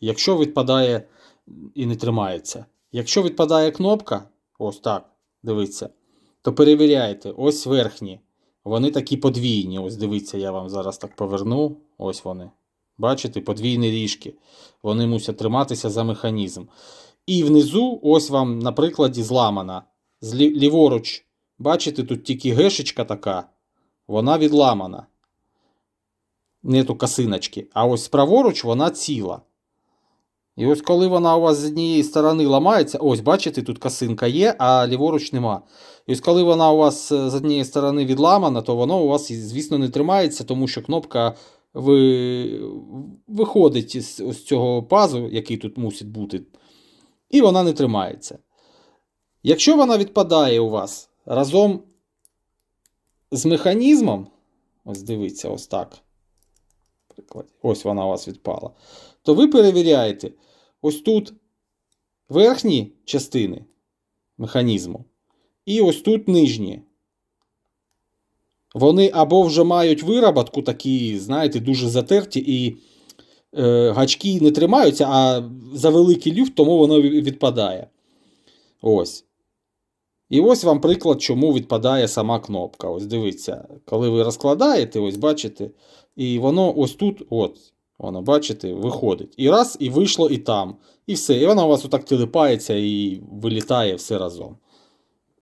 Якщо відпадає і не тримається. Якщо відпадає кнопка, ось так, дивіться, то перевіряйте, ось верхні. Вони такі подвійні. Ось дивіться, я вам зараз так поверну. Ось вони. Бачите, подвійні ріжки. Вони мусять триматися за механізм. І внизу, ось вам на прикладі зламана. Ліворуч, бачите, тут тільки гешечка така, вона відламана. Нету косиночки. А ось праворуч вона ціла. І ось коли вона у вас з однієї сторони ламається, ось бачите, тут косинка є, а ліворуч нема. І ось коли вона у вас е, з однієї сторони відламана, то воно у вас, звісно, не тримається, тому що кнопка ви... виходить із ось цього пазу, який тут мусить бути, і вона не тримається. Якщо вона відпадає у вас разом з механізмом, ось дивіться, ось так. Ось вона у вас відпала. То ви перевіряєте ось тут верхні частини механізму, і ось тут нижні. Вони або вже мають вироботку, такі, знаєте, дуже затерті, і е, гачки не тримаються, а за великий люфт, тому воно відпадає. Ось. І ось вам приклад, чому відпадає сама кнопка. Ось дивіться, коли ви розкладаєте, ось бачите, і воно ось тут, от, воно, бачите, виходить. І раз, і вийшло, і там. І все. І воно у вас отак телепається і вилітає все разом.